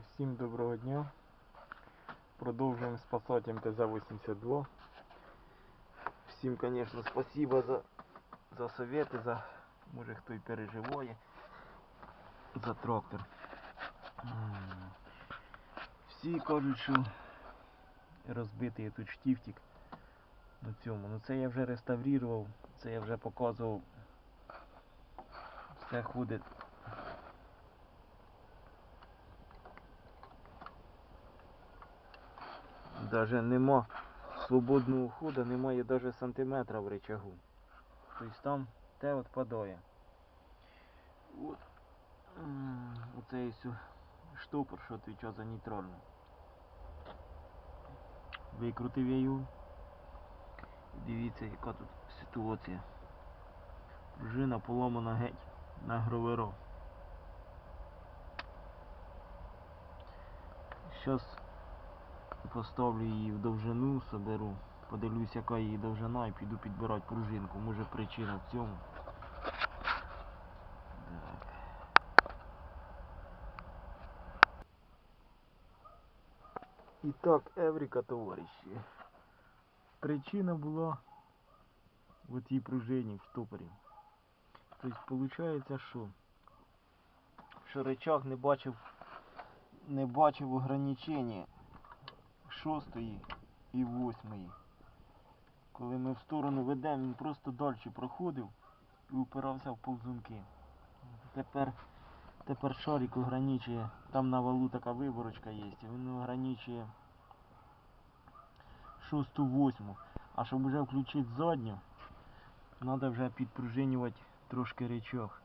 Всім доброго дня. Продовжуємо спасати МТЗ-82. Всім, звісно, спасибо за, за совети, за може хто й переживає за трактор. Всі кажуть, що розбитий тут штифтик на цьому. Ну це я вже реставрував, це я вже показував. Все ходить Даже нема свободного ходу, немає даже сантиметра в речагу. Тобто там те відпадає. От. М, Оцей ось штопор, що відповідає за нейтральну. Викрутив я його. Дивіться, яка тут ситуація. Пружина поломана геть на гроверо. Щас Поставлю її в довжину, соберу, подивлюсь, яка її довжина і піду підбирати пружинку. Може причина в цьому. Так. І так, Евріка, товариші. Причина була в цій пружині в штопорі. Тобто, виходить, що? Що речах не бачив, не бачив ограничення шостої і восьмої. Коли ми в сторону ведемо, він просто далі проходив і упирався в повзунки. Тепер, тепер шарик ограничує, там на валу така виборочка є, він ограничує шосту, восьму. А щоб вже включити задню, треба вже підпружинювати трошки речах.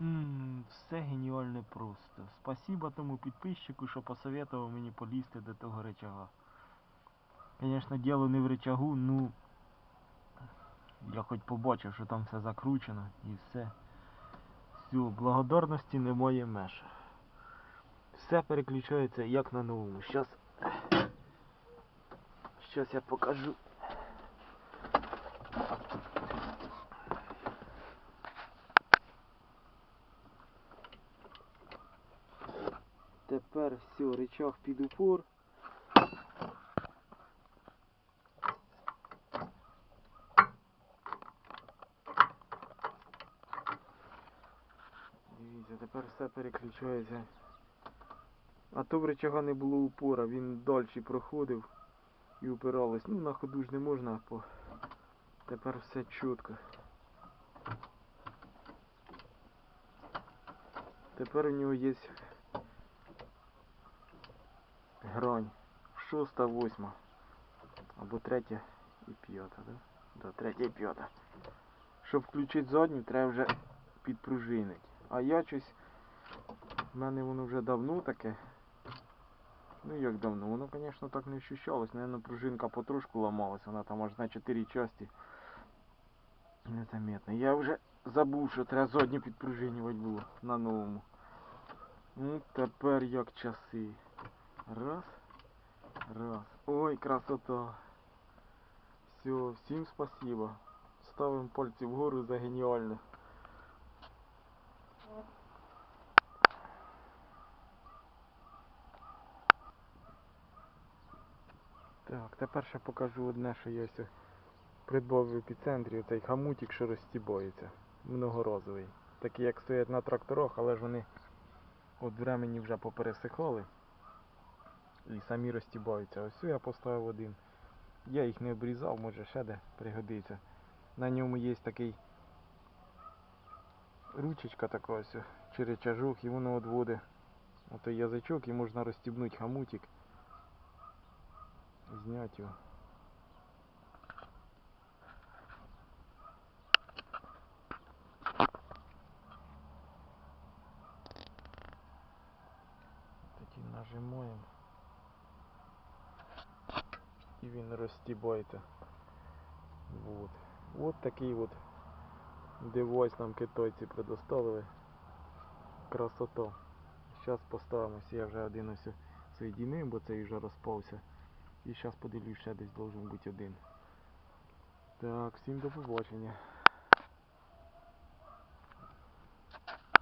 М, Все геніально просто. Спасибо тому підписчику, що посоветував мені полізти до того речага. Звісно, діло не в речагу, ну я хоч побачив, що там все закручено і все. Все, благодарності немає меж. Все переключається як на новому. Щас, щас я покажу. Тепер все, речах під упор. Дивіться, тепер все переключається. А то в речага не було упора, він далі проходив і упиралось. Ну на ходу ж не можна, бо тепер все чітко. Тепер у нього є Шоста, восьма. Або третя і п'ята, да? Да, третя і п'ята. Щоб включити задню, треба вже підпружинити. А я щось. В мене воно вже давно таке. Ну як давно? Воно, звісно, так не ощущалось. Наверно, пружинка потрошку ламалась, вона там аж на 4 часті. Незаметно. Я вже забув, що треба задню підпружинювати було на новому. Ну тепер як часи. Раз. Раз. Ой, красота. Все, всім спасибо. Ставимо пальці вгору за геніально. Так, тепер ще покажу одне, що я ось придбав в епіцентрі, оцей хамутик, що розстібається. Многорозовий. Такі як стоять на тракторах, але ж вони від времені вже попересихали і самі розстібаються. Ось я поставив один. Я їх не обрізав, може ще де пригодиться. На ньому є такий ручечка така ось, чи речажок, і воно відводить отой язичок і можна розстібнути хамутик. Зняти його. Нажимаємо. І він розстібається. Вот. Вот такий вот девайс нам китайці предоставили. Красота. Зараз поставимося, я вже один ось соєдинив, бо цей вже розпався. І зараз подивлюсь, ще десь должен бути один. Так, всім до побачення.